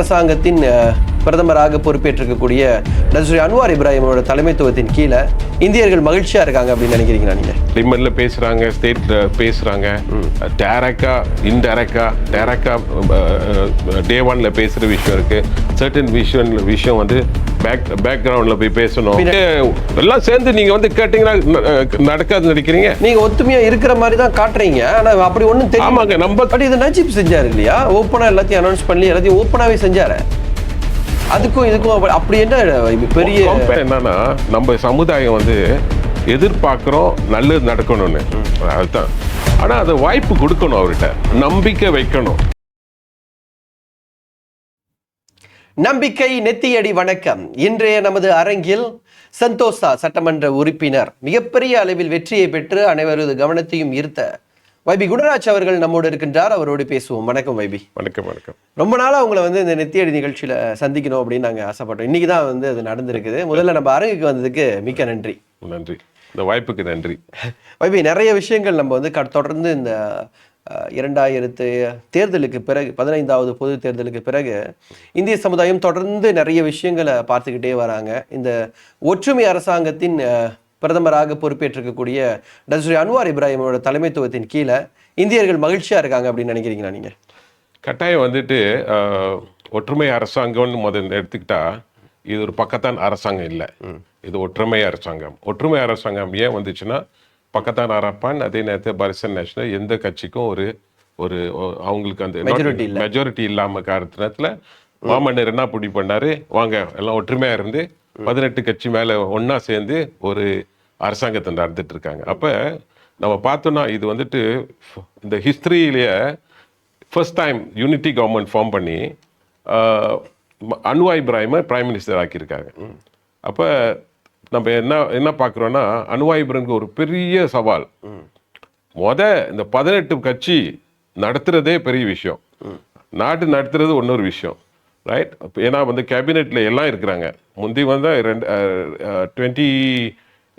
அரசாங்கத்தின் அஹ், பிரதமராக பொறுப்பேற்றிருக்கக்கூடிய டஸ்ரீ அன்வார் இப்ராஹிமோட தலைமைத்துவத்தின் கீழே இந்தியர்கள் மகிழ்ச்சியா இருக்காங்க அப்படின்னு நினைக்கிறீங்களா நீங்க? லிமன்ல பேசுறாங்க ஸ்டேட்ல பேசுறாங்க. டைரக்டா இன்டைரக்டா டைரக்டா டே ஒன்ல பேசுற விஷயம் இருக்கு. சர்டன் விஷயம் விஷயம் வந்து பேக் பேக்ரவுண்ட்ல போய் பேசணும். எல்லாம் சேர்ந்து நீங்க வந்து கேட்டீங்கன்னா ந- அஹ், நடக்காதுன்னு நினைக்கிறீங்க? நீங்க ஒத்துமையா இருக்கிற மாதிரி தான் காட்டுறீங்க. ஆனா அப்படி ஒண்ணும் தெரியும் ஆமாங்க நம்ம பட் இது நஜீப் செஞ்சாரு இல்லையா? ஓப்பனா எல்லாத்தையும் அனௌன்ஸ் பண்ணி எல்லாத்தையும் ஓப்பனாவே செஞ்சாரு. அதுக்கும் இதுக்கும் அப்ப- அப்படி என்ன பெரிய என்னன்னா நம்ம சமுதாயம் வந்து எதிர்பார்க்குறோம் நல்லது நடக்கணும்னு. அதுதான். ஆனா அதை வாய்ப்பு கொடுக்கணும் அவர்கிட்ட. நம்பிக்கை வைக்கணும். நம்பிக்கை நெத்தியடி வணக்கம். இன்றைய நமது அரங்கில் சந்தோஷா சட்டமன்ற உறுப்பினர் மிகப்பெரிய அளவில் வெற்றியை பெற்று அனைவரது கவனத்தையும் ஈர்த்த வைபி குணராஜ் அவர்கள் நம்மோடு இருக்கின்றார். அவரோடு பேசுவோம். வணக்கம் வைபி. வணக்கம் வணக்கம். ரொம்ப நாளா உங்களை வந்து இந்த நெத்தியடி நிகழ்ச்சியில சந்திக்கணும் அப்படின்னு நாங்க ஆசைப்பட்டோம் இன்னைக்கு தான் வந்து அது நடந்திருக்குது. முதல்ல நம்ம அரங்குக்கு வந்ததுக்கு மிக்க நன்றி. நன்றி. இந்த வாய்ப்புக்கு நன்றி. வைபி நிறைய விஷயங்கள் நம்ம வந்து தொடர்ந்து இந்த இரண்டாயிரத்து தேர்தலுக்கு பிறகு பதினைந்தாவது பொது தேர்தலுக்கு பிறகு இந்திய சமுதாயம் தொடர்ந்து நிறைய விஷயங்களை பார்த்துக்கிட்டே வராங்க. இந்த ஒற்றுமை அரசாங்கத்தின் பிரதமராக பொறுப்பேற்றிருக்கக்கூடிய டஸ்ரீ அன்வார் இப்ராஹிமோட தலைமைத்துவத்தின் கீழே இந்தியர்கள் மகிழ்ச்சியா இருக்காங்க அப்படின்னு நினைக்கிறீங்களா நீங்க? கட்டாயம் வந்துட்டு ஒற்றுமை அரசாங்கம்னு முதல்ல எடுத்துக்கிட்டா இது ஒரு பக்கத்தான் அரசாங்கம் இல்லை. இது ஒற்றுமை அரசாங்கம். ஒற்றுமை அரசாங்கம் ஏன் வந்துச்சுன்னா பக்கத்தான் அரப்பான் அதே நேரத்தில் பரிசன் நேஷனல் எந்த கட்சிக்கும் ஒரு ஒரு அவங்களுக்கு அந்த இல்ல. மெஜாரிட்டி இல்லாம காரணத்துல மாமன்னர் என்ன பிடி பண்ணாரு? வாங்க எல்லாம் ஒற்றுமையா இருந்து பதினெட்டு கட்சி மேல ஒண்ணா சேர்ந்து ஒரு அரசாங்கத்தை நடந்துட்டு இருக்காங்க. அப்ப நம்ம பார்த்தோம்னா இது வந்துட்டு இந்த ஹிஸ்டரியிலேயே first time unity government form பண்ணி அன்வா இப்ராஹிமை பிரைம் மினிஸ்டர் ஆக்கியிருக்காங்க. அப்போ நம்ம என்ன என்ன பார்க்குறோன்னா அன்வா இப்ராஹிம்க்கு ஒரு பெரிய சவால். முத இந்த பதினெட்டு கட்சி நடத்துறதே பெரிய விஷயம். நாட்டு நடத்துறது இன்னொரு விஷயம். ரைட் ஏன்னா வந்து கேபினெட்ல எல்லாம் இருக்கிறாங்க. முந்தி வந்து ரெண்டு டுவெண்ட்டி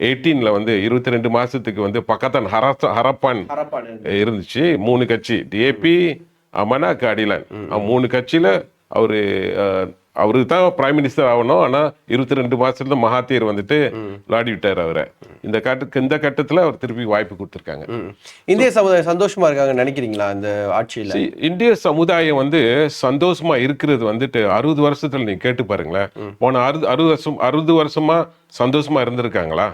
எயிட்டீனில் வந்து இருபத்தி ரெண்டு மாதத்துக்கு வந்து பக்கத்தான் ஹரச ஹரப்பான் இருந்துச்சு. மூணு கட்சி. டிஏபி அமனா காடிலன் மூணு கட்சியில அவரு அவருக்கு தான் பிரைம் மினிஸ்டர் ஆகணும். ஆனா இருபத்தி ரெண்டு மாசத்துல மகாத்தீர் வந்துட்டு விளையாடி விட்டார் அவரை. இந்த கட்ட இந்த கட்டத்துல அவர் திருப்பி வாய்ப்பு கொடுத்துருக்காங்க. இந்திய சமுதாயம் சந்தோஷமா இருக்காங்கன்னு நினைக்கிறீங்களா இந்த ஆட்சியில? இந்திய சமுதாயம் வந்து சந்தோஷமா இருக்கிறது வந்துட்டு அறுபது வருஷத்துல நீங்க கேட்டு பாருங்களேன். போன அறுபது அறுபது வருஷம் அறுபது வருஷமா சந்தோஷமா இருந்திருக்காங்களா?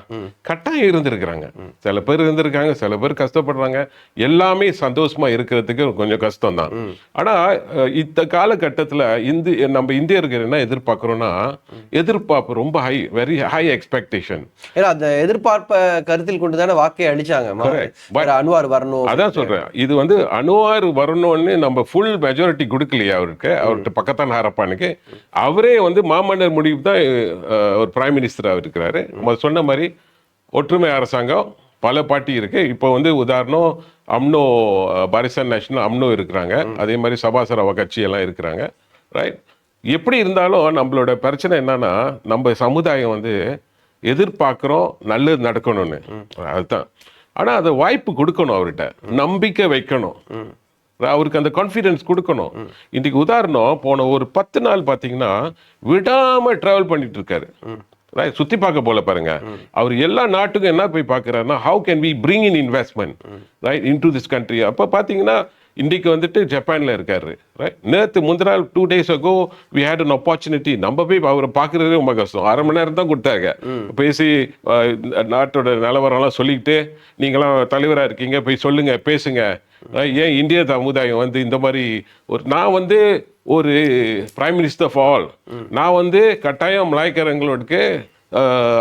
கட்டாயம் இருந்திருக்கிறாங்க. சில பேர் இருந்திருக்காங்க சில பேர் கஷ்டப்படுறாங்க. எல்லாமே சந்தோஷமா இருக்கிறதுக்கு கொஞ்சம் கஷ்டம் தான் ஆனா அஹ், இந்த காலகட்டத்துல இந்து நம்ம இந்தியர்கள் என்ன எதிர்பார்க்கிறோம்னா எதிர்பார்ப்பு ரொம்ப ஹை வெரி ஹை எக்ஸ்பெக்டேஷன் ஏன்னா அந்த எதிர்பார்ப்பை கருத்தில் கொண்டு தானே வாக்கை. வேற அன்வார் வரணும். அதான் சொல்றேன். இது வந்து அணுவார் வரணும்னு நம்ம ஃபுல் மெஜாரிட்டி கொடுக்கலையே அவருக்கு. அவர்கிட்ட பக்கத்தான் ஹரப்பானுக்கு. அவரே வந்து மாமன்னர் முடிவு தான் ஒரு பிரைம் மினிஸ்டராக இருக்கிறாரு சொன்ன மாதிரி ஒற்றுமை அரசாங்கம் பல பார்ட்டி இருக்கு. இப்போ வந்து உதாரணம் அம்னோ பாரிசன் நேஷனல் அம்னோ இருக்கிறாங்க. அதே மாதிரி சபாசரவ கட்சி எல்லாம் இருக்கிறாங்க. ரைட் எப்படி இருந்தாலும் நம்மளோட பிரச்சனை என்னன்னா நம்ம சமுதாயம் வந்து எதிர்பார்க்குறோம் நல்லது நடக்கணும்னு. அதுதான். ஆனா அதை வாய்ப்பு கொடுக்கணும் அவர்கிட்ட. நம்பிக்கை வைக்கணும். அவருக்கு அந்த கான்ஃபிடன்ஸ் கொடுக்கணும். இன்னைக்கு உதாரணம் போன ஒரு பத்து நாள் பாத்தீங்கன்னா விடாம டிராவல் பண்ணிட்டு இருக்காரு. ரைட் சுற்றி பார்க்க போல பாருங்க. அவர் எல்லா நாட்டுக்கும் என்ன போய் பார்க்கறாருன்னா how can we bring in investment right into this country அப்போ பார்த்தீங்கன்னா இன்றைக்கு வந்துட்டு ஜப்பானில் இருக்காரு. ரைட் நேற்று முந்தினால் two days ago we had an opportunity நம்ம போய் அவரை பார்க்குறதே ரொம்ப கஷ்டம். அரை மணி நேரம் தான் கொடுத்தாங்க. பேசி நாட்டோட நிலவரம்லாம் சொல்லிக்கிட்டு நீங்களாம் தலைவராக இருக்கீங்க போய் சொல்லுங்கள் பேசுங்கள் ஏன் இந்திய சமுதாயம் வந்து இந்த மாதிரி ஒரு நான் வந்து ஒரு பிரைம் மினிஸ்டர் ஆஃப் ஆல் நான் வந்து கட்டாயம் மலாய்க்காரங்களுக்கு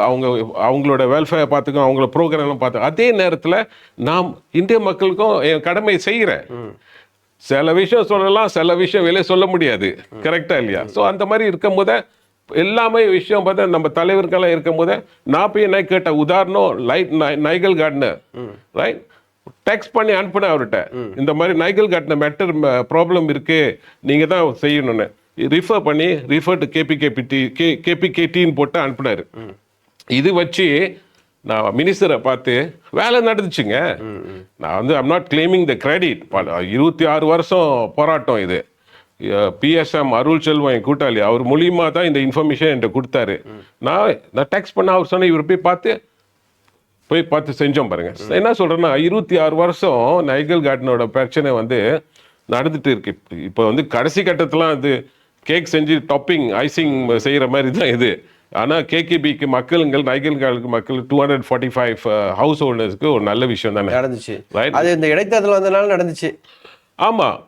அவங்க அவங்களோட வெல்ஃபேர் பார்த்துக்கோ அவங்களோட ப்ரோக்ராம்லாம் பார்த்து அதே நேரத்தில் நாம் இந்திய மக்களுக்கும் என் கடமை செய்கிறேன் சில விஷயம் சொல்லலாம் சில விஷயம் வெளியே சொல்ல முடியாது. கரெக்டாக இல்லையா? ஸோ அந்த மாதிரி இருக்கும் போதே எல்லாமே விஷயம் பார்த்தா நம்ம தலைவர்களெல்லாம் இருக்கும் போதே நான் போய் என்ன கேட்ட உதாரணம் like Nigel Gardner right text பண்ணி அனுப்புனேன் அவர்கிட்ட. இந்த மாதிரி நைகல் கார்டனர் மெட்டர் ப்ராப்ளம் இருக்கு. நீங்க தான் செய்யணும்னு. ரிஃபர் பண்ணி refer to KP KPT K கேபிகேடின்னு போட்டு அனுப்புனாரு. இது வச்சு நான் மினிஸ்டரை பார்த்து வேலை நடந்துச்சுங்க. நான் வந்து I'm not claiming the credit இருபத்தி ஆறு வருஷம் போராட்டம் இது. பிஎஸ்எம் அருள் செல்வம் என் கூட்டாளி அவர் மூலியமா தான் இந்த இன்ஃபர்மேஷன் என்கிட்ட கொடுத்தாரு. நான் நான் டெக்ஸ்ட் பண்ண அவர் சொன்ன இவர் போய் பார்த்து போய் பார்த்து செஞ்சோம் பாருங்க. என்ன சொல்றேன்னா இருபத்தி ஆறு வருஷம் நைகல் கார்டனோட பிரச்சனை வந்து நடந்துட்டு இருக்கு. இப்ப- வந்து கடைசி கட்டத்துலாம் அது கேக் செஞ்சு டாப்பிங் ஐசிங் செய்யற மாதிரி தான் இது. ஆனா கேகேபிக்கு மக்களுங்கள் நைகல் கார்டுக்கு மக்கள் two hundred forty five house ஹோல்டர்ஸ்க்கு ஒரு நல்ல விஷயம் தானே? நடந்துச்சு. அது இந்த இடைத்தேர்தல் வந்தனால நடந்துச்சு. ஆமா.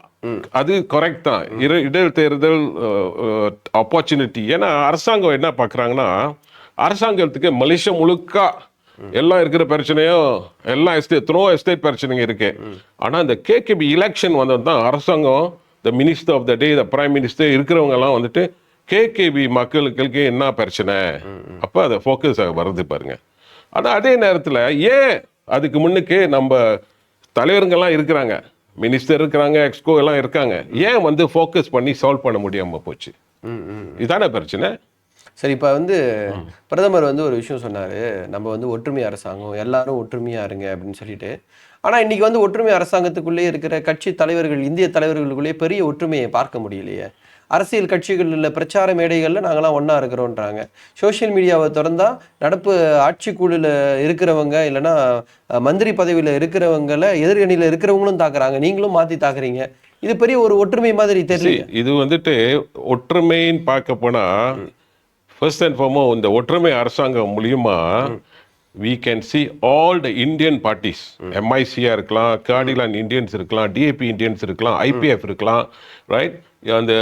அது கரெக்ட் தான். இரு இடைத்தேர்தல் ஆப்பர்ச்சுனிட்டி ஏன்னா அரசாங்கம் என்ன பார்க்குறாங்கன்னா அரசாங்கத்துக்கு மலேசியா முழுக்க எல்லாம் இருக்கிற பிரச்சனையும் எல்லாம் எஸ்டேட் த்ரோ எஸ்டேட் பிரச்சனைங்க இருக்கு. ஆனா இந்த கேகேபி எலெக்ஷன் வந்தது தான் அரசாங்கம் the minister of the day the prime minister இருக்கிறவங்க எல்லாம் வந்துட்டு கேகேபி மக்களுக்கு என்ன பிரச்சனை? அப்போ அதை ஃபோக்கஸ் வருது பாருங்க. ஆனா அதே நேரத்துல ஏன் அதுக்கு முன்னுக்கு நம்ம தலைவருங்கெல்லாம் இருக்கிறாங்க மினிஸ்டர் இருக்கிறாங்க எக்ஸ்கோ எல்லாம் இருக்காங்க. ஏன் வந்து ஃபோக்கஸ் பண்ணி சால்வ் பண்ண முடியாம போச்சு. இதானே பிரச்சனை? சரி இப்போ வந்து பிரதமர் வந்து ஒரு விஷயம் சொன்னாரு. நம்ம வந்து ஒற்றுமை அரசாங்கம் எல்லாரும் ஒற்றுமையா இருங்க அப்படின்னு சொல்லிட்டு. ஆனா இன்னைக்கு வந்து ஒற்றுமை அரசாங்கத்துக்குள்ளே இருக்கிற கட்சி தலைவர்கள் இந்திய தலைவர்களுக்குள்ளே பெரிய ஒற்றுமையை பார்க்க முடியலையே. அரசியல் கட்சிகளில் பிரச்சார மேடைகளில் நாங்களாம் ஒன்றா இருக்கிறோன்றாங்க. சோஷியல் மீடியாவை திறந்தா நடப்பு ஆட்சிக்குழுல இருக்கிறவங்க இல்லைன்னா மந்திரி பதவியில் இருக்கிறவங்கள எதிர்கணியில் இருக்கிறவங்களும் தாக்குறாங்க. நீங்களும் மாற்றி தாக்குறீங்க. இது பெரிய ஒரு ஒற்றுமை மாதிரி தெரியல இது வந்துட்டு ஒற்றுமைன்னு பார்க்க போனா ஃபர்ஸ்ட் அண்ட் ஃபார்மோ இந்த ஒற்றுமை அரசாங்கம் மூலியமா we can see all the Indian parties எம்ஐசியாக இருக்கலாம் கார்டிலான் இந்தியன்ஸ் இருக்கலாம் டிஏபி இந்தியன்ஸ் இருக்கலாம் ஐபிஎஃப் இருக்கலாம் ரைட் அந்த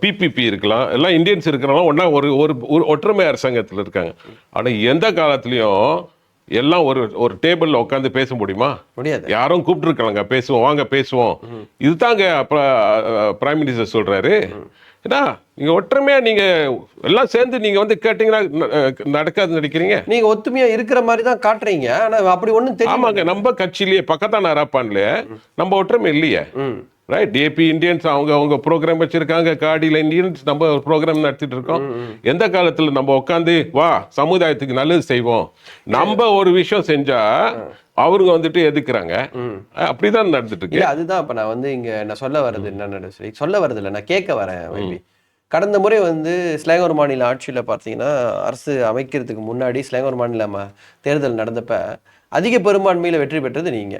பிபிபி இருக்கலாம் எல்லாம் இந்தியன்ஸ் இருக்கிறவங்களாம் ஒன்றா ஒரு ஒரு ஒரு ஒற்றுமை அரசாங்கத்தில் இருக்காங்க. ஆனால் எந்த காலத்துலேயும் எல்லாம் ஒரு ஒரு டேபிள்ல உட்காந்து பேச முடியுமா? முடியாது. யாரும் கூப்பிட்டுருக்காங்க பேசுவோம் வாங்க பேசுவோம். இதுதாங்க பிரைம் மினிஸ்டர் சொல்றாரு. ஏன்னா நீங்க ஒற்றுமையா நீங்க எல்லாம் சேர்ந்து நீங்க வந்து கேட்டீங்கன்னா நடக்காது நடிக்கிறீங்க நீங்க ஒத்துமையா இருக்கிற மாதிரி தான் காட்டுறீங்க. ஆனா அப்படி ஒண்ணும் தெரியும் ஆமாங்க நம்ம கட்சியிலேயே பக்கத்தான அரப்பான்ல நம்ம ஒற்றுமை இல்லையே. ரைட் டிஏபி இந்தியன்ஸ் அவங்க அவங்க ப்ரோக்ராம் வச்சிருக்காங்க. காடியில் இந்தியன்ஸ் நம்ம ஒரு ப்ரோக்ராம் நடத்திட்டு இருக்கோம். எந்த காலத்துல நம்ம உட்காந்து வா சமுதாயத்துக்கு நல்லது செய்வோம். நம்ம ஒரு விஷயம் செஞ்சா அவருங்க வந்துட்டு எதுக்குறாங்க? அப்படிதான் நடந்துட்டு இருக்கு. அதுதான். இப்ப நான் வந்து இங்க நான் சொல்ல வர்றது என்னன்னு சொல்லி சொல்ல வர்றது இல்ல. நான் கேட்க வரேன் maybe. கடந்த முறை வந்து ஸ்லேங்கூர் மாநில ஆட்சியில பார்த்தீங்கன்னா அரசு அமைக்கிறதுக்கு முன்னாடி ஸ்லேங்கூர் மாநில தேர்தல் நடந்தப்ப அதிக பெரும்பான்மையில வெற்றி பெற்றது நீங்க.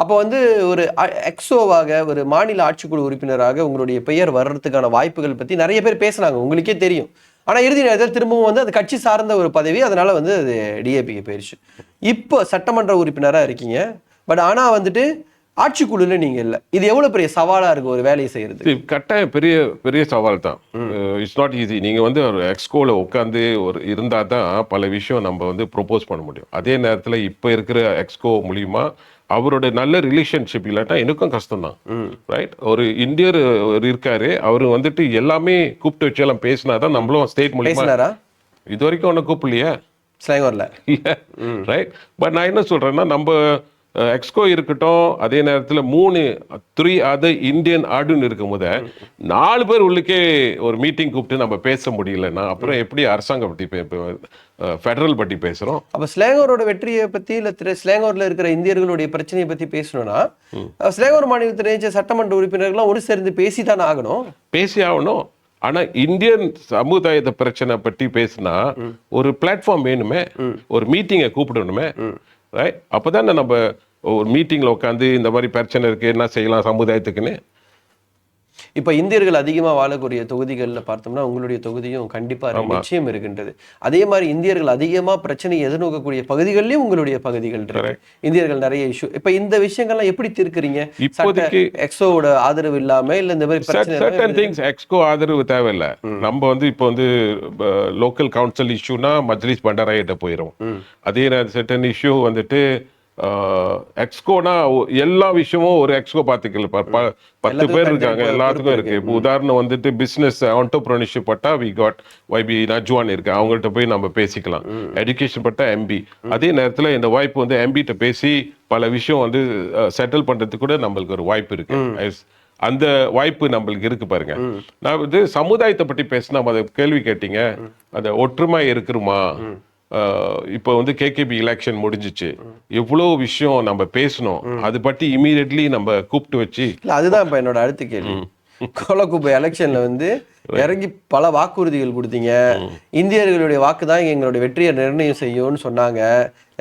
அப்போ வந்து ஒரு எக்ஸோவாக ஒரு மாநில ஆட்சிக்குழு உறுப்பினராக உங்களுடைய பெயர் வர்றதுக்கான வாய்ப்புகள் பத்தி நிறைய பேர் பேசுனாங்க. உங்களுக்கே தெரியும். ஆனா இறுதி நேரத்தில் திரும்பவும் வந்து அது கட்சி சார்ந்த ஒரு பதவி அதனால வந்து அது டிஏபிக்கு போயிருச்சு. இப்போ சட்டமன்ற உறுப்பினரா இருக்கீங்க. பட் ஆனா வந்துட்டு ஆட்சிக்குழுல நீங்க இல்ல. இது எவ்வளவு பெரிய சவாலா இருக்கு ஒரு வேலையை செய்யறது இது கட்டாயம் பெரிய பெரிய சவால் தான். இட்ஸ் நாட் ஈஸி நீங்க வந்து ஒரு எக்ஸ்கோல உட்காந்து ஒரு இருந்தா தான் பல விஷயம் நம்ம வந்து ப்ரொபோஸ் பண்ண முடியும். அதே நேரத்துல இப்ப இருக்கிற எக்ஸ்கோ மூலியமா அவரோட நல்ல ரிலேஷன்ஷிப் இல்லாட்டா எனக்கும் கஷ்டம் தான் ரைட் ஒரு இந்தியர் ஒரு இருக்காரு. அவரு வந்துட்டு எல்லாமே கூப்பிட்டு வச்சு எல்லாம் பேசினா தான் நம்மளும் ஸ்டேட் மூலியமா இது வரைக்கும் ஒன்றும் கூப்பிடலையே. ஸ்லேங்கூர்ல ரைட் பட் நான் என்ன சொல்றேன்னா நம்ம எக்ஸ்கோ இருக்கட்டும் அதே நேரத்துல மூணு த்ரீ அதர் இந்தியன் ஆடுன்னு இருக்கும் போது நாலு பேர் உள்ளுக்கே ஒரு மீட்டிங் கூப்பிட்டு நம்ம பேச முடியலன்னா அப்புறம் எப்படி அரசாங்கம் பற்றி ஃபெடரல் பற்றி பேசுறோம்? அப்ப ஸ்லேங்கூரோட வெற்றியை பத்தி இல்ல திரு- ஸ்லேங்கூர்ல இருக்கிற இந்தியர்களுடைய பிரச்சனையை பத்தி பேசணும்னா ஸ்லேங்கூர் மாநிலத்தை நினைச்ச சட்டமன்ற உறுப்பினர்கள்லாம் ஒன்று சேர்ந்து பேசித்தானே ஆகணும்? பேசி ஆகணும். ஆனா இந்தியன் சமுதாயத்தை பிரச்சனை பற்றி பேசினா ஒரு பிளாட்ஃபார்ம் வேணுமே ஒரு மீட்டிங்கை கூப்பிடணுமே ரைட் அப்போதானே நம்ம ஒரு மீட்டிங்ல உட்காந்து இந்த மாதிரி பிரச்சனை இருக்கு என்ன செய்யலாம் சமுதாயத்துக்குன்னு. இப்ப இந்தியர்கள் அதிகமா வாழக்கூடிய தொகுதிகள்ல பார்த்தோம்னா உங்களுடைய தொகுதியும் கண்டிப்பா இருக்கு, நிச்சயம் இருக்கின்றது. அதே மாதிரி இந்தியர்கள் அதிகமா பிரச்சனை எதிர்நோக்கக்கூடிய பகுதிகள்லயும் உங்களுடைய பகுதிகள் இருக்கு. இந்தியர்கள் நிறைய இஷ்யூ இப்ப இந்த விஷயங்கள்லாம் எப்படி தீர்க்கறீங்க? இப்போதைக்கு எக்ஸோவோட ஆதரவு இல்லாம இல்ல இந்த மாதிரி சர்டன் திங்ஸ் எக்ஸ்கோ ஆதரவு தேவையில்ல. நம்ம வந்து இப்போ வந்து லோக்கல் கவுன்சில் இஷ்யூனா மஜ்லிஸ் பண்டாராயிட்ட போயிடும் அதே சர்டன் இஷ்யூ வந்துட்டு எக்ஸ்கோனா எல்லா விஷயமும் ஒரு எக்ஸ்கோ பார்த்துக்கல. பத்து பேர் இருக்காங்க எல்லாத்துக்கும் இருக்கு. இப்போ உதாரணம் வந்துட்டு பிசினஸ் ஆண்டர்பிரினர்ஷிப் பட்டா வி காட் வைபி நஜ்வான் இருக்கு. அவங்கள்ட்ட போய் நம்ம பேசிக்கலாம். எஜுகேஷன் பட்டா எம்பி அதே நேரத்துல இந்த வாய்ப்பு வந்து எம்பிட்ட பேசி பல விஷயம் வந்து செட்டில் பண்றதுக்கு கூட நம்மளுக்கு ஒரு வாய்ப்பு இருக்கு. அந்த வாய்ப்பு நம்மளுக்கு இருக்கு பாருங்க. நான் வந்து சமுதாயத்தை பற்றி பேசினா கேள்வி கேட்டீங்க. அந்த ஒற்றுமை இருக்குமா? இப்போ வந்து கேகேபி எலெக்ஷன் முடிஞ்சிச்சு. எவ்வளோ விஷயம் நம்ம பேசணும். அது பற்றி இமீடியட்லி நம்ம கூப்பிட்டு வச்சு இல்ல அதுதான் இப்ப என்னோட அடுத்த கேள்வி. கோலக்குப்பை எலெக்ஷன்ல வந்து இறங்கி பல வாக்குறுதிகள் கொடுத்தீங்க. இந்தியர்களுடைய வாக்கு தான் எங்களுடைய வெற்றியை நிர்ணயம் செய்யும்னு சொன்னாங்க.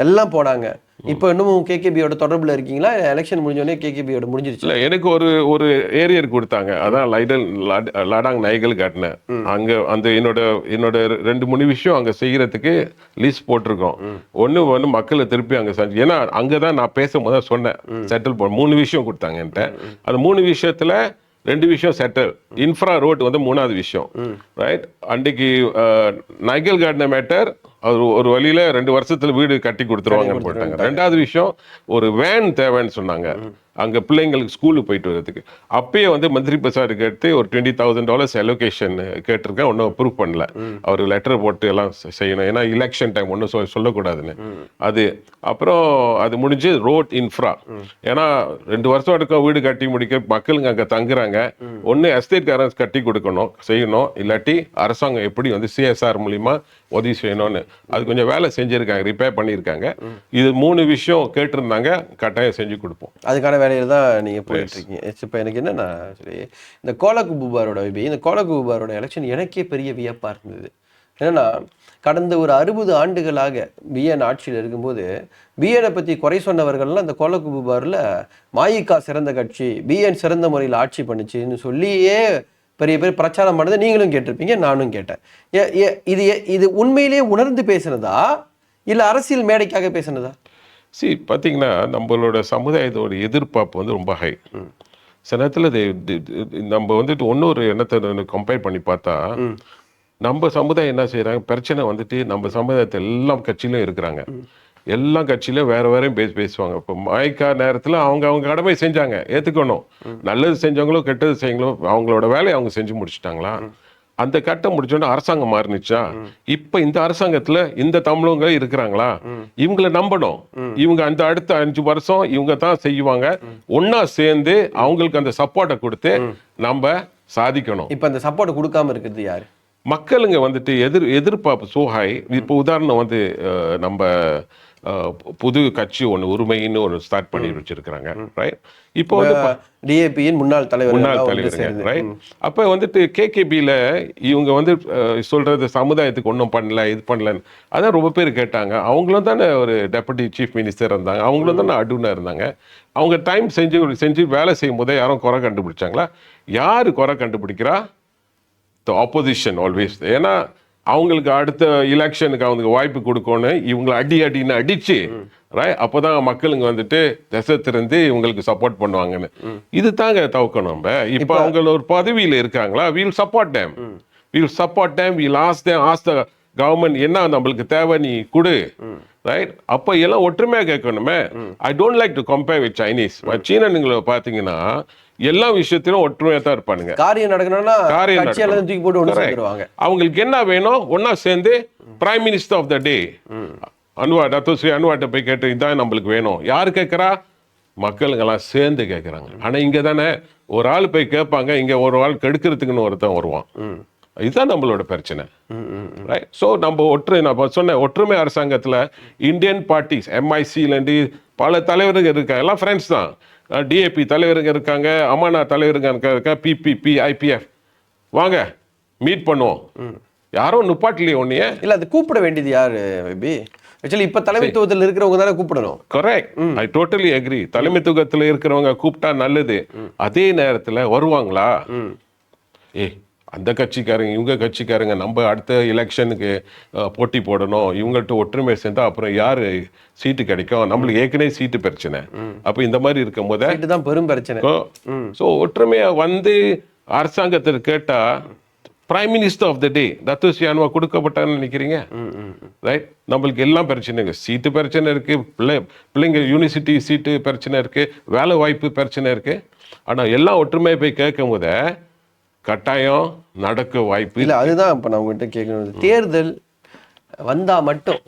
எல்லாம் போனாங்க. இப்போ இன்னமும் கேகேபியோட தொடர்புல இருக்கீங்களா? எலெக்ஷன் முடிஞ்சோடனே கேகேபியோட முடிஞ்சிருச்சு? இல்ல எனக்கு ஒரு ஒரு ஏரியர் கொடுத்தாங்க. அதான் லைடல் லட்- லடாங் நைகல் காட்டினேன் அங்க அந்த என்னோட என்னோட ரெண்டு மூணு விஷயம் அங்க செய்யறதுக்கு லிஸ்ட் போட்டிருக்கோம். ஒண்ணு வந்து மக்களை திருப்பி அங்க செஞ்சு ஏன்னா அங்கதான் நான் பேசும்போது தான் சொன்னேன். செட்டில் பண்ண மூணு விஷயம் கொடுத்தாங்க என்கிட்ட. அந்த மூணு விஷயத்துல ரெண்டு விஷயம் செட்டில் இன்ஃப்ரா ரோட் வந்து மூணாவது விஷயம். ரைட் அன்றைக்கு நைகல் கார்டன மேட்டர் அது ஒரு வழியில ரெண்டு வருஷத்துல வீடு கட்டி கொடுத்துருவாங்கன்னு போட்டாங்க ரெண்டாவது விஷயம் ஒரு வேன் தேவைன்னு சொன்னாங்க. அங்க பிள்ளைங்களுக்கு ஸ்கூலுக்கு போயிட்டு வர்றதுக்கு. அப்பயே வந்து மந்திரி பிரசாத் கேட்டு ஒரு டுவெண்ட்டி தௌசண்ட் டாலர்ஸ் அலோகேஷன் கேட்டிருக்கேன். ஒன்றும் அப்ரூவ் பண்ணல. அவர் லெட்டர் போட்டு எல்லாம் செய்யணும். ஏன்னா எலெக்ஷன் டைம் ஒன்றும் சொல் சொல்லக்கூடாதுன்னு. அது அப்புறம் அது முடிஞ்சு ரோட் இன்ஃப்ரா ஏன்னா ரெண்டு வருஷம் எடுக்கும் வீடு கட்டி முடிக்க மக்களுங்க அங்க தங்குறாங்க. ஒன்று எஸ்டேட் காரன்ஸ் கட்டி கொடுக்கணும் செய்யணும். இல்லாட்டி அரசாங்கம் எப்படி வந்து சிஎஸ்ஆர் மூலியமா உதவி செய்யணும்னு. அது கொஞ்சம் வேலை செஞ்சிருக்காங்க ரிப்பேர் பண்ணியிருக்காங்க இது மூணு விஷயம் கேட்டிருந்தாங்க கட்டாயம் செஞ்சு கொடுப்போம். அதுக்கான வேலையில தான் நீங்க போயிட்டு இருக்கீங்க இப்போ எனக்கு என்னன்னா சரி இந்த கோலக்கு பூபாரோட விபி இந்த கோலக்கு பூபாரோட எலெக்ஷன் எனக்கே பெரிய வியப்பா இருந்தது. என்னன்னா கடந்த ஒரு அறுபது ஆண்டுகளாக பிஎன் ஆட்சியில் இருக்கும்போது பிஎனை பத்தி குறை சொன்னவர்கள்லாம் இந்த கோலக்கு பூபாரில் மாயிகா சிறந்த கட்சி பிஎன் சிறந்த முறையில் ஆட்சி பண்ணுச்சுன்னு சொல்லியே பெரிய பேர் பிரச்சாரம் பண்ணதை நீங்களும் கேட்டிருப்பீங்க நானும் கேட்டேன். இது இது உண்மையிலேயே உணர்ந்து பேசுனதா? இல்ல அரசியல் மேடைக்காக பேசுனதா? சி பார்த்தீங்கன்னா நம்மளோட சமுதாயத்தோட எதிர்பார்ப்பு வந்து ரொம்ப ஹை சில நேரத்தில் நம்ம வந்துட்டு இன்னொரு எண்ணத்தை கம்பேர் பண்ணி பார்த்தா நம்ம சமுதாயம் என்ன செய்றாங்க? பிரச்சனை வந்துட்டு நம்ம சமுதாயத்தை எல்லா கட்சியிலும் இருக்கிறாங்க. எல்லா கட்சியிலும் வேற வேறையும் பேசி பேசுவாங்க. இப்போ மாய்க்கா நேரத்தில் அவங்க அவங்க கடமை செஞ்சாங்க. ஏற்றுக்கணும் நல்லது செஞ்சவங்களோ கெட்டது செய்யங்களோ அவங்களோட வேலையை அவங்க செஞ்சு முடிச்சிட்டாங்களா? அந்த கட்டம் முடிச்சோன்னா அரசாங்கம் மாறினுச்சா? இப்ப இந்த அரசாங்கத்துல இந்த தமிழங்க இருக்கிறாங்களா? இவங்கள நம்பணும். இவங்க அந்த அடுத்த அஞ்சு வருஷம் இவங்க தான் செய்வாங்க. ஒண்ணா சேர்ந்து அவங்களுக்கு அந்த சப்போர்ட்டை கொடுத்து நம்ம சாதிக்கணும். இப்ப அந்த சப்போர்ட் கொடுக்காம இருக்கிறது யாரு? மக்களுங்க வந்துட்டு எதிர் எதிர்பார்ப்பு சோஹாய் இப்போ உதாரணம் வந்து நம்ம புது கட்சி ஒன்று உரிமைன்னு ஒன்று ஸ்டார்ட் பண்ணி வச்சிருக்கிறாங்க ரைட் இப்போ வந்து டிஏபியின் முன்னாள் தலைவர் முன்னாள் சேர்ந்து. ரைட் அப்ப வந்துட்டு கேகேபியில இவங்க வந்து அஹ், சொல்றது சமுதாயத்துக்கு ஒன்றும் பண்ணல இது பண்ணலன்னு அதான் ரொம்ப பேர் கேட்டாங்க. அவங்களும் தானே ஒரு டெபுட்டி சீஃப் மினிஸ்டர் இருந்தாங்க. அவங்களும் தானே அடுனா இருந்தாங்க. அவங்க டைம் செஞ்சு செஞ்சு வேலை செய்யும் போதே யாரும் குறை கண்டுபிடிச்சாங்களா? யாரு குறை கண்டுபிடிக்கிறா? த ஆப்போசிஷன் ஆல்வேஸ் ஏன்னா அவங்களுக்கு அடுத்த எலெக்ஷனுக்கு அவங்களுக்கு வாய்ப்பு கொடுக்கணும் இவங்களை அடி அடின்னு அடிச்சு ரைட் அப்போதான் மக்களுங்க வந்துட்டு திசை திறந்து இவங்களுக்கு சப்போர்ட் பண்ணுவாங்கன்னு. இது தாங்க தவிர்க்கணும் நம்ம. இப்போ அவங்க ஒரு பதவியில இருக்காங்களா? We'll support them we'll support them we'll as them as the government என்ன நம்மளுக்கு தேவை நீ கொடு ரைட் அப்போ எல்லாம் ஒற்றுமையா கேட்கணுமே. I don't like to compare with Chinese சீனனுங்களை பார்த்தீங்கன்னா எல்லா விஷயத்திலும் ஒற்றுமையா தான் இருப்பானுங்க. காரியம் நடக்கணும்னா காரியம். தூக்கி போட்டு ஒன்று. சேர்ந்துருவாங்க. அவங்களுக்கு என்ன வேணும்? ஒண்ணா சேர்ந்து prime minister of the day Anwar doctor Sri அன்வார்ட்ட போய் கேட்டு இதான் நம்மளுக்கு வேணும். யாரு கேட்கறா? மக்களுங்கெல்லாம் சேர்ந்து கேட்கறாங்க. ஆனா இங்க தானே ஒரு ஆள் போய் கேட்பாங்க. இங்க ஒரு ஆள் கெடுக்கிறதுக்குன்னு ஒருத்தன் வருவான். இதுதான் நம்மளோட பிரச்சனை. ரைட் ஸோ நம்ம ஒற்று நான் சொன்னேன் ஒற்றுமை அரசாங்கத்துல இந்தியன் பார்ட்டிஸ் எம்ஐசிலேருந்து பல தலைவருங்க இருக்காங்க. எல்லாம் ஃப்ரெண்ட்ஸ் தான். டிஏபி தலைவருங்க இருக்காங்க அமானா தலைவருங்க இருக்காங்க பிபிபி ஐபிஎஃப் வாங்க மீட் பண்ணுவோம். யாரும் நுப்பாட்டலையே ஒன்னையே இல்ல அது கூப்பிட வேண்டியது யாரு பேபி? ஆக்சுவலி இப்ப தலைமைத்துவத்தில் இருக்கிறவங்க தானே கூப்பிடணும். கரெக்ட் ஐ டோட்டலி அக்ரி தலைமைத்துவத்துல இருக்கிறவங்க கூப்பிட்டா நல்லது. அதே நேரத்துல வருவாங்களா? ஏ அந்த கட்சிக்காரங்க இவங்க கட்சிக்காரங்க நம்ம அடுத்த எலெக்ஷனுக்கு போட்டி போடணும். இவங்கள்ட்ட ஒற்றுமை சேர்ந்தா அப்புறம் யாரு சீட்டு கிடைக்கும்? நம்மளுக்கு ஏற்கனவே சீட்டு பிரச்சனை. அப்ப இந்த மாதிரி இருக்கும் போதே இதுதான் பெரும் பிரச்சனை. ஸோ ஒற்றுமையா வந்து அரசாங்கத்தில் கேட்டா prime minister of the day தத்துவ சியானுவா கொடுக்கப்பட்டான்னு நினைக்கிறீங்க? ரைட் நம்மளுக்கு எல்லாம் பிரச்சனைங்க சீட்டு பிரச்சனை இருக்கு. பிள்ளை பிள்ளைங்க யூனிவர்சிட்டி சீட்டு பிரச்சனை இருக்கு. வேலை வாய்ப்பு பிரச்சனை இருக்கு. ஆனா எல்லாம் ஒற்றுமையை போய் கேட்கும் போத கட்டாயம் நடக்க வாய்ப்பு இல்ல அதுதான் இப்ப நான் உங்ககிட்ட கேட்கணும் தேர்தல் வந்தா மட்டும்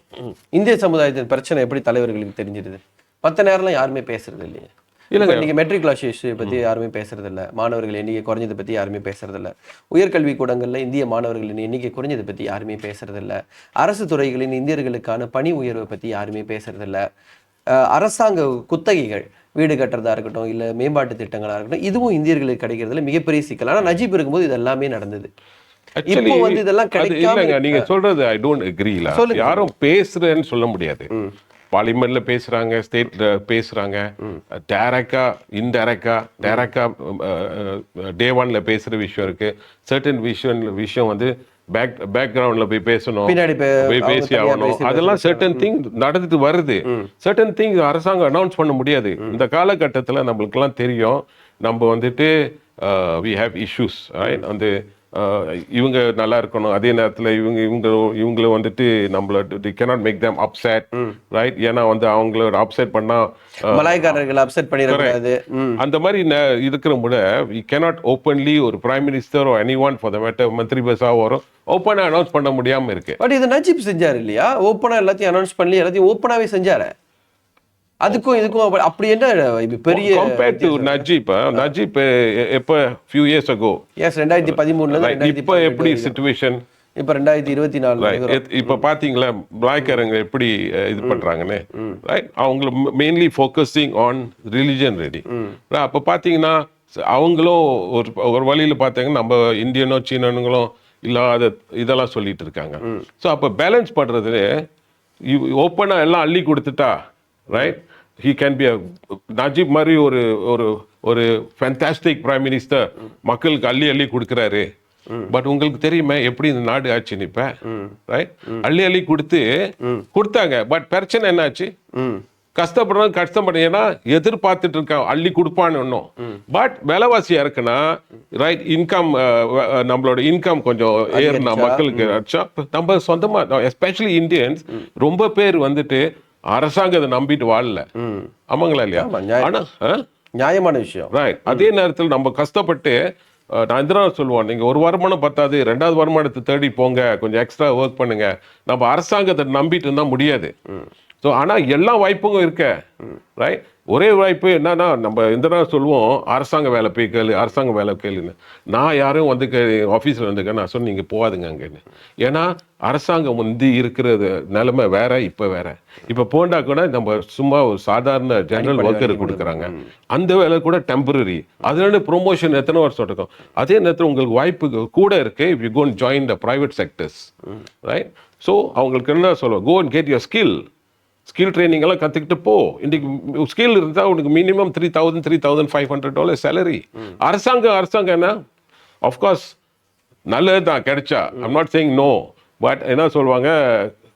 இந்திய சமுதாயத்தின் பிரச்சனை எப்படி தலைவர்களுக்கு தெரிஞ்சிருது? மத்த நேரம்லாம் யாருமே பேசுறது இல்லையே. இல்லைங்க. இப்ப இன்னைக்கு மெட்ரிக் கிளாஸ் இஷ்யூ பத்தி யாருமே பேசுறது இல்ல. மாணவர்கள் எண்ணிக்கை குறைஞ்சதை பத்தி யாருமே பேசுறது இல்ல. உயர்கல்வி கூடங்கள்ல இந்திய மாணவர்களின் எண்ணிக்கை குறைஞ்சதை பத்தி யாருமே பேசுறது இல்ல. அரசு துறைகளின் இந்தியர்களுக்கான பணி உயர்வை பத்தி யாருமே பேசுறது இல்ல. அஹ் அரசாங்க குத்தகைகள் வீடு கட்டுறதா இருக்கட்டும் இல்ல மேம்பாட்டு திட்டங்களா இருக்கட்டும் இதுவும் இந்தியர்களுக்கு கிடைக்கிறதுல மிகப்பெரிய சிக்கல். ஆனா நஜீப் இருக்கும்போது இது எல்லாமே நடந்தது இப்போ வந்து இதெல்லாம் கிடைக்காம நீங்க சொல்றது ஐ டோன்ட் அக்ரில. யாரும் பேசுறேன்னு சொல்ல முடியாது. பார்லிமெண்ட்ல பேசுறாங்க ஸ்டேட்ல பேசுறாங்க. டைரக்டா இன்டைரக்டா டைரக்டா டே ஒன்ல பேசுற விஷயம் இருக்கு. சர்டன் விஷயம் விஷயம் வந்து பேக் பேக்ரவுண்ட்ல போய் பேசணும். போய் பேசி ஆகணும். அதெல்லாம் சர்டன் திங் நடந்துட்டு வருது. சர்டன் திங் அரசாங்கம் அனௌன்ஸ் பண்ண முடியாது. இந்த காலகட்டத்துல நம்மளுக்கெல்லாம் தெரியும். நம்ம வந்துட்டு வி ஹேவ் இஷ்யூஸ் வந்து இவங்க நல்லா இருக்கணும். அதே நேரத்துல இவங்க இவங்க இவங்கள வந்துட்டு நம்மள cannot make them upset right ஏன்னா வந்து அவங்கள அப்செட் பண்ணா மலாய்க்காரர்களை அப்செட் பண்ணிடக்கூடாது. அந்த மாதிரி இருக்கிற முட வி cannot ஓப்பன்லி ஒரு prime minister anyone for the matter மந்திரி பஸா வரும். ஓப்பனா அனௌன்ஸ் பண்ண முடியாம இருக்கு. பட் இது நஜீப் செஞ்சாரு இல்லையா? ஓப்பனா எல்லாத்தையும் அனௌன்ஸ் பண்ணி எல்லாத்தையும் ஓப்பனாவே செஞ்சாரு? அதுக்கும் இதுக்கும் அப்ப- அப்படி என்ன இது பெரிய கம்பேர்ட் டு நஜீப் நஜீப் எப்ப ஃபியூ இயர்ஸ் அகோ எஸ் ரெண்டாயிரத்தி பதிமூணுல இப்போ எப்படி சுச்சுவேஷன் இப்ப ரெண்டாயிரத்தி இருபத்தி நாலு இப்ப பாத்தீங்களா பிளாக்காரங்க எப்படி இது பண்றாங்கன்னு? ரைட் அவங்கள mainly focusing on religion ready அப்ப பாத்தீங்கன்னா ச- அவங்களும் ஒரு ஒரு வழியில பாத்தீங்கன்னா நம்ம இந்தியனோ சீனனுங்களும் இல்லாத இதெல்லாம் சொல்லிட்டு இருக்காங்க. ஸோ அப்ப பேலன்ஸ் பண்றது ஓப்பனா எல்லாம் அள்ளி கொடுத்துட்டா right he can be Najib மாதிரி ஒரு ஒரு ஒரு ஃபேண்டாஸ்டிக் பிரைம் மினிஸ்டர் மக்களுக்கு அள்ளி அள்ளி கொடுக்குறாரு. பட் உங்களுக்கு தெரியுமா எப்படி இந்த நாடு ஆச்சுன்னு இப்ப ரைட் அள்ளி அள்ளி கொடுத்து கொடுத்தாங்க. பட் பிரச்சனை என்னாச்சு? ம் கஷ்டப்படுறோம் கஷ்டப்படுறோம் ஏன்னா எதிர்பார்த்துட்டு இருக்கான் அள்ளி கொடுப்பான்னு ஒன்றும் பட் விலைவாசியா இருக்குன்னா ரைட் இன்கம் நம்மளோட இன்கம் கொஞ்சம் ஏறினா மக்களுக்கு நம்ம சொந்தமா எஸ்பெஷலி இந்தியன்ஸ் ரொம்ப பேர் வந்துட்டு அரசாங்கத்தை நம்பிட்டு வாழல. ஆமாங்களா இல்லையா? ஆமா, நியாயம். ஆனா ஆ? நியாயமான விஷயம். ரைட் அதே நேரத்தில் நம்ம கஷ்டப்பட்டு நான் நாள் சொல்லுவோம் நீங்க ஒரு வருமானம் பத்தாது ரெண்டாவது வருமானத்தை தேடி போங்க கொஞ்சம் எக்ஸ்ட்ரா ஒர்க் பண்ணுங்க. நம்ம அரசாங்கத்தை நம்பிட்டு இருந்தா முடியாது. ஸோ ஆனா எல்லா வாய்ப்பும் இருக்க. ரைட் ஒரே வாய்ப்பு என்னன்னா நம்ம இந்த நாள் சொல்லுவோம் அரசாங்க வேலை போய் கேளு அரசாங்க வேலை கேளுன்னு. நான் யாரும் வந்து ஆஃபீஸில் வந்துக்க நான் சொன்னேன் நீங்க போகாதுங்க அங்கன்னு. ஏன்னா அரசாங்கம் வந்து இருக்கிறது நிலைமை வேற இப்போ வேற. இப்போ போண்டா கூட நம்ம சும்மா ஒரு சாதாரண ஜெனரல் ஒர்க்கர் கொடுக்குறாங்க. அந்த வேலை கூட டெம்பரரி அதனால ப்ரொமோஷன் எத்தனை வருஷம் இருக்கும் அதே நேரத்தில் உங்களுக்கு வாய்ப்பு கூட இருக்கு if you gonna join the private sectors right so அவங்களுக்கு என்ன சொல்லுவோம் go and get your skill skill training எல்லாம் கற்றுக்கிட்டு போ. இன்னைக்கு ஸ்கில் இருந்தால் உனக்கு minimum three thousand three thousand five hundred dollar salary அரசாங்கம் அரசாங்கம் என்ன? ஆஃப்கோர்ஸ் நல்லது தான் கிடைச்சா. I'm not saying no but என்ன சொல்லுவாங்க?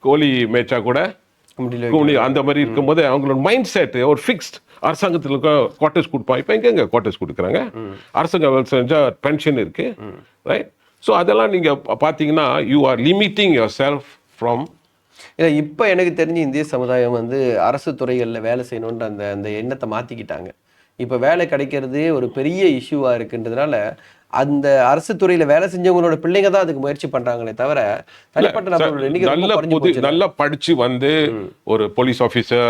கோழி மேய்ச்சா கூட கூலி அந்த மாதிரி இருக்கும்போது அவங்களோட மைண்ட் செட் ஒரு ஃபிக்ஸ்ட் அரசாங்கத்தில் குவார்ட்டர்ஸ் கொடுப்பான் இப்போ எங்கெங்க குவார்ட்டர்ஸ் கொடுக்குறாங்க? அரசாங்கம் வேலை செஞ்சா பென்ஷன் இருக்கு. ரைட் ஸோ அதெல்லாம் நீங்க பா- பார்த்தீங்கன்னா you are limiting yourself from இல்ல இப்ப எனக்கு தெரிஞ்சு இந்திய சமுதாயம் வந்து அரசு துறைகள்ல வேலை செய்யணுன்ற அந்த அந்த எண்ணத்தை மாத்திக்கிட்டாங்க. இப்ப வேலை கிடைக்கிறதே ஒரு பெரிய இஷ்யூவா இருக்குன்றதுனால அந்த அரசு துறையில வேலை செஞ்சவங்களோட பிள்ளைங்க தான் அதுக்கு முயற்சி பண்றாங்களே தவிர தனிப்பட்ட நபர்களோட எண்ணிக்கை ரொம்ப நல்ல புது படிச்சு வந்து ஒரு போலீஸ் ஆபீசர்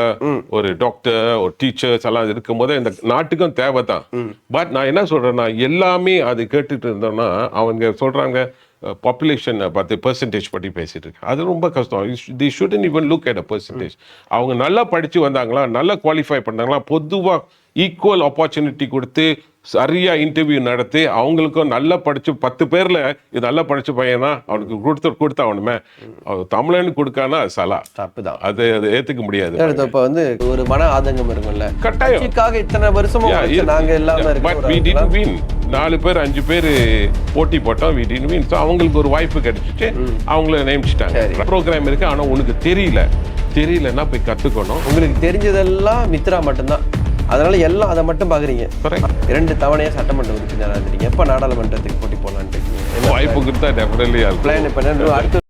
ஒரு டாக்டர் ஒரு டீச்சர்ஸ் எல்லாம் இருக்கும்போது இந்த நாட்டுக்கும் தேவை தான் பட் நான் என்ன சொல்றேன்னா எல்லாமே அது கேட்டுட்டு இருந்தோம்னா அவங்க சொல்றாங்க பாப்புலேஷன் பார்த்து பெர்சன்டேஜ் பற்றி பேசிட்டு இருக்கு அது ரொம்ப கஷ்டம். They shouldn't even look at a percentage அவங்க நல்லா படிச்சு வந்தாங்களா நல்லா குவாலிஃபை பண்ணாங்களா பொதுவா ஈக்குவல் ஆப்பர்ச்சுனிட்டி கொடுத்து சரியா இன்டர்வியூ நடத்தி அவங்களுக்கும் நல்லா படிச்சு பத்து பேர்ல இது நல்லா படிச்ச பையனா அவனுக்கு கொடுத்து கொடுத்தா அவனுமே. அவன் தமிழன்னு கொடுக்கானா சலா. தப்புதான். அது அது ஏத்துக்க முடியாது. இப்ப வந்து ஒரு மன ஆதங்கம் இருக்கும்ல. கட்டாயம். இத்தனை வருஷமா Yeah, உழைச்ச இருக்கு. நாங்க இல்லாம Yeah, நாலு பேர் அஞ்சு பேர் போட்டி போட்டோம் didn't win. So அவங்களுக்கு ஒரு வாய்ப்பு கிடைச்சிட்டு அவங்கள நியமிச்சிட்டாங்க. ப்ரோக்ராம் இருக்கு. ஆனா உனக்கு தெரியல. தெரியலன்னா போய் கத்துக்கணும். உங்களுக்கு தெரிஞ்சதெல்லாம் மித்ரா மட்டும்தான். அதனால எல்லாம் அதை மட்டும் பாக்குறீங்க. Correct. இரண்டு தவணையா சட்டமன்ற உறுப்பினராக இருந்தீங்க. எப்ப நாடாளுமன்றத்துக்கு போட்டி இருக்கீங்க? வாய்ப்பு கொடுத்தா டெஃபினெட்லி பிளான் இப்ப அடுத்து